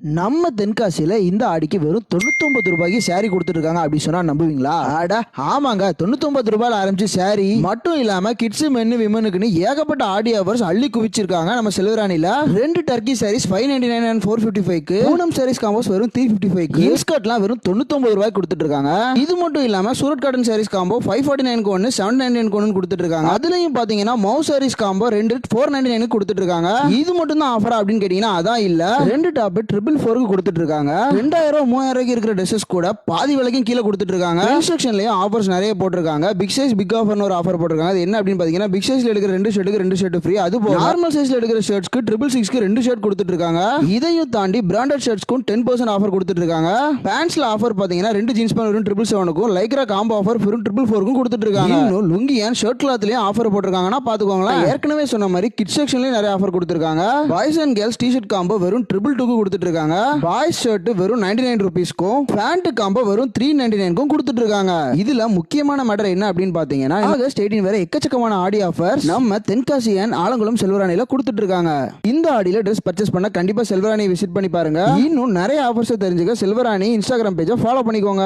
நம்ம தென்காசியில இந்த ஆடிக்கு வெறும் தொண்ணூத்தொன்பது ரூபாய்க்கு saree கொடுத்துட்டு இருக்காங்க அப்படி சொன்னா நம்புவீங்களா? அட ஆமாங்க தொண்ணூத்தொன்பது ரூபாயில ஆரம்பிச்சு saree. மட்டும் இல்லாம கிட்ஸ் மென்னு விமனுக்குன்னு ஏகப்பட்ட ஆடி ஆஃபர்ஸ் அள்ளி குவிச்சிருக்காங்க நம்ம செல்வராணில ரெண்டு Turkey sarees five ninety nine and four fifty ஃபைவ்க்கு பூனம் சாரீஸ் காம்போஸ் வெறும் த்ரீ ஃபிஃப்டி ஃபைவ் இன்ஸ்கர்ட்லாம் வெறும் தொண்ணூத்தொன்பது ரூபாய் கொடுத்துட்டு இருக்காங்க இது மட்டும் இல்லாம Surat cotton sarees combo five forty நைனுக்கு ஒன்று செவன் நைன்டி நைன் ஒன்று கொடுத்துட்டு இருக்காங்க அதுலயும் பாத்தீங்கன்னா மவு சாரீஸ் காம்போ ரெண்டு ஃபோர் நைன்டி நைனுக்கு கொடுத்துட்டு இருக்காங்க இது மட்டும் தான் ஆஃபர் அப்படின்னு கேட்டீங்கன்னா அதான் இல்ல. ரெண்டு டாப் ட்ரிபிள் ஃபோருக்கு கொடுத்துட்டு இருக்காங்க ரெண்டாயிரம் மூவாயிரம் ரூபாய்க்கு இருக்கிற ட்ரெஸ்ஸஸ் கூட பாதி விலைக்கும் கீழே கொடுத்துட்டு இருக்காங்க இன்ஸ்ட்ரக்ஷன்லயும் ஆஃபர்ஸ் நிறைய போட்டிருக்காங்க. பிக் சைஸ் பிக் ஆஃபர்னு ஒரு ஆஃபர் போட்டிருக்காங்க. அது என்ன அப்படின்னு பாத்தீங்கன்னா பிக் சைஸ்ல எடுக்கிற ரெண்டு ஷர்ட்டுக்கு ரெண்டு ஷர்ட் ஃப்ரீ அது போக நார்மல் சைஸ்ல எடுக்கிற ஷர்ட்ஸ்க்கு ட்ரிபிள் சிக்ஸ்க்கு ரெண்டு ஷர்ட் கொடுத்துட்டு இருக்காங்க இதையும் தாண்டி பிராண்டட் ஷர்ட்ஸ்க்கும் டென் பர்சன்ட் ஆஃபர் கொடுத்துட்டு இருக்காங்க பேண்ட்ஸ்ல ஆஃபர் பாத்தீங்கன்னா ரெண்டு ஜீன்ஸ் பேண்ட் வெறும் ட்ரிபிள் செவனுக்கும் லைக்ரா காம்போ ஆஃபர் வெறும் ட்ரிபிள் ஃபோருக்கும் கொடுத்துட்டு இருக்காங்க இன்னும் லுங்கி அண்ட் ஷர்ட் கிளாத்லயும் ஆஃபர் போட்டிருக்காங்கன்னா பாத்துக்கோங்களேன் ஏற்கனவே சொன்ன மாதிரி கிட் செக்ஷன்லயும் நிறைய ஆஃபர் கொடுத்துருக்காங்க. Boys and girls T shirt combo வெறும் ட்ரிபிள் டூக்கு கொடுத்துட்டு இருக்காங்க பாய்ஸ் ஷர்ட் வெறும் நைன்டி நைன் ருபீஸ்க்கும் பேண்ட் காம்போ வெறும் த்ரீ நைன்டி நைனுக்கும் கொடுத்துட்டு இருக்காங்க இதுல முக்கியமான மேட்டர் என்ன அப்படின்னு பாத்தீங்கன்னா ஆகஸ்ட் எயிட்டீன் வரை எக்கச்சக்கமான ஆடி ஆஃபர் நம்ம தென்காசி ஆலங்குளம் செல்வராணியில கொடுத்துட்டு இருக்காங்க இந்த ஆடியில ட்ரெஸ் பர்ச்சேஸ் பண்ண கண்டிப்பா செல்வராணி விசிட் பண்ணி பாருங்க. இன்னும் நிறைய ஆஃபர்ஸ் தெரிஞ்சுக்க செல்வராணி இன்ஸ்டாகிராம் பேஜை ஃபாலோ பண்ணிக்கோங்க.